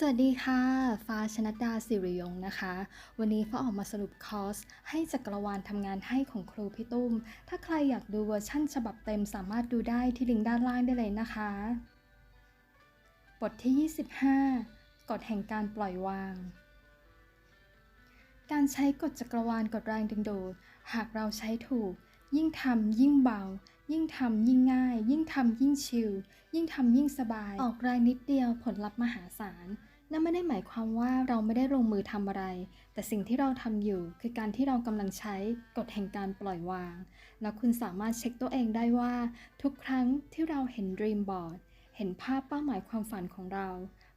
สวัสดีค่ะ ฟ้าชนัดดาสิริยงค์นะคะ วันนี้ฟ้าออกมาสรุปคอร์ส ให้จักรวาลทำงานให้ของครูพี่ตุ้ม ถ้าใครอยากดูเวอร์ชั่นฉบับเต็มสามารถดูได้ที่ลิงก์ด้านล่างได้เลยนะคะ บทที่ 25 กฎแห่งการปล่อยวาง การใช้กฎจักรวาลกฎแรงดึงดูด หากเราใช้ถูก ยิ่งทำยิ่งเบา ยิ่งทำยิ่งง่าย ยิ่งทำยิ่งชิล ยิ่งทำยิ่งสบาย ออกแรงนิดเดียวผลลัพธ์มหาศาล นั่นไม่ได้หมายความว่าเราไม่ได้ลงมือทำอะไร แต่สิ่งที่เราทำอยู่คือการที่เรากำลังใช้กฎแห่งการปล่อยวาง แล้วคุณสามารถเช็คตัวเองได้ว่า ทุกครั้งที่เราเห็น Dream Board เห็นภาพเป้าหมายความฝันของเรา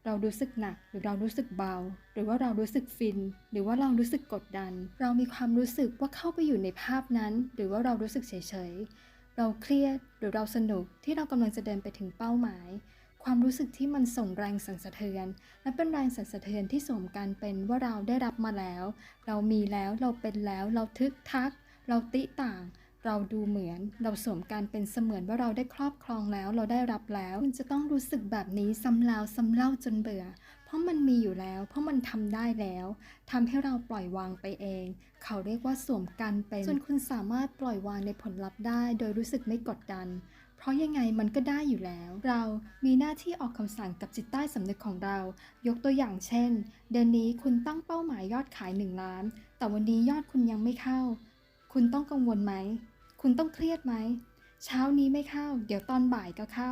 เรารู้สึกหนักหรือเรารู้สึกเบา หรือว่าเรารู้สึกฟิน หรือว่าเรารู้สึกกดดัน เรามีความรู้สึกว่าเข้าไปอยู่ในภาพนั้น หรือว่าเรารู้สึกเฉยๆ เราเครียดหรือเราสนุกที่เรากำลังจะเดินไปถึงเป้าหมาย ความรู้สึกที่มันส่งแรงสั่นสะเทือน และเป็นแรงสั่นสะเทือนที่สมการเป็นว่าเราได้รับมาแล้ว เรามีแล้วเราเป็นแล้ว เราทึกทัก เราติต่าง เราดูเหมือน เราสวมการเป็นเสมือนว่าเราได้ครอบครองแล้ว เราได้รับแล้วคุณจะต้องรู้สึกแบบนี้ซ้ำแล้วซ้ำเล่าจนเบื่อ เพราะมันมีอยู่แล้ว เพราะมันทำได้แล้วทำให้เราปล่อยวางไปเอง เขาเรียกว่าสวมการเป็นจนคุณสามารถปล่อยวางในผลลัพธ์ได้ โดยรู้สึกไม่กดดันเพราะยังไงมันก็ได้อยู่แล้ว เรามีหน้าที่ออกคำสั่งกับจิตใต้สำนึกของเรา ยกตัวอย่างเช่น เดือนนี้คุณตั้งเป้าหมายยอดขาย 1 ล้าน แต่วันนี้ยอดคุณยังไม่เข้า คุณต้องกังวลไหม คุณต้องเครียดไหม เช้านี้ไม่เข้า เดี๋ยวตอนบ่ายก็เข้า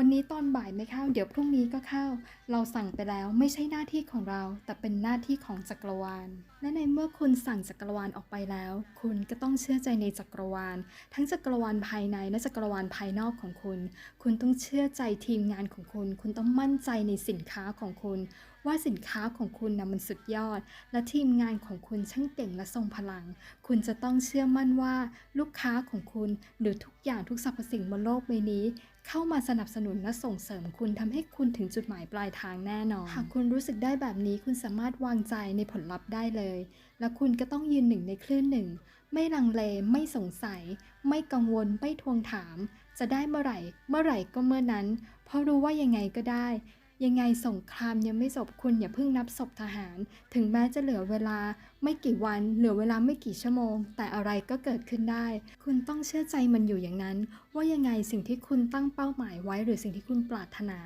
วันนี้ตอนบ่ายไม่เข้า เดี๋ยวพรุ่งนี้ก็เข้า เราสั่งไปแล้วไม่ใช่หน้าที่ของเรา แต่เป็นหน้าที่ของจักรวาล และในเมื่อคุณสั่งจักรวาลออกไปแล้ว คุณก็ต้องเชื่อใจในจักรวาล ทั้งจักรวาลภายในและจักรวาลภายนอกของคุณ คุณต้องเชื่อใจทีมงานของคุณ คุณต้องมั่นใจในสินค้าของคุณ ว่าสินค้าของคุณนะมันสุดยอด และทีมงานของคุณช่างเก่งและทรงพลัง คุณจะต้องเชื่อมั่นว่าลูกค้าของคุณหรือทุกอย่างทุกสรรพสิ่งบนโลกใบนี้เข้ามาสนับสนุนและส่งเสริมคุณทำให้คุณถึงจุดหมายปลายทางแน่นอน หากคุณรู้สึกได้แบบนี้คุณสามารถวางใจในผลลัพธ์ได้เลย และคุณก็ต้องยืนหนึ่งในคลื่นหนึ่ง ไม่ลังเล ไม่สงสัย ไม่กังวล ไม่ทวงถาม จะได้เมื่อไหร่ เมื่อไหร่ก็เมื่อนั้น เพราะรู้ว่ายังไงก็ได้ยังไงสงครามยังไม่จบคุณอย่าเพิ่งนับศพทหาร ถึงแม้จะเหลือเวลาไม่กี่วันเหลือเวลาไม่กี่ชั่วโมง แต่อะไรก็เกิดขึ้นได้ คุณต้องเชื่อใจมันอยู่อย่างนั้น ว่ายังไงสิ่งที่คุณตั้งเป้าหมายไว้ หรือสิ่งที่คุณปรารถนา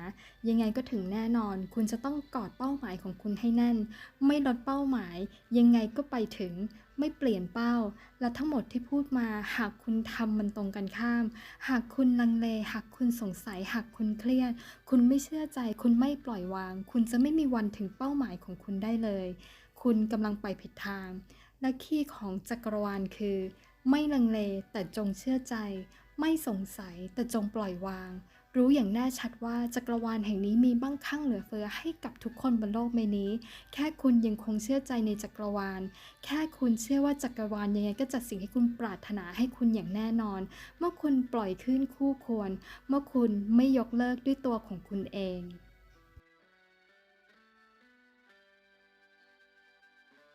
ยังไงก็ถึงแน่นอน คุณจะต้องกอดเป้าหมายของคุณให้แน่น ไม่ลดเป้าหมาย ยังไงก็ไปถึง ไม่เปลี่ยนเป้า และทั้งหมดที่พูดมา หากคุณทำมันตรงกันข้าม หากคุณลังเล หากคุณสงสัย หากคุณเครียด คุณไม่เชื่อใจ คุณไม่ปล่อยวาง คุณจะไม่มีวันถึงเป้าหมายของคุณได้เลย คุณกำลังไปผิดทาง และคีย์ของจักรวาลคือ ไม่ลังเลแต่จงเชื่อใจ ไม่สงสัยแต่จงปล่อยวาง รู้อย่างแน่ชัดว่าจักรวาลแห่งนี้มีบ้างคั่งเหลือเฟือให้กับทุกคนบนโลกใบนี้ แค่คุณยังคงเชื่อใจในจักรวาล แค่คุณเชื่อว่าจักรวาลยังไงก็จัดสิ่งให้คุณปรารถนาให้คุณอย่างแน่นอน เมื่อคุณปล่อยขึ้นคู่ควร เมื่อคุณไม่ยกเลิกด้วยตัวของคุณเอง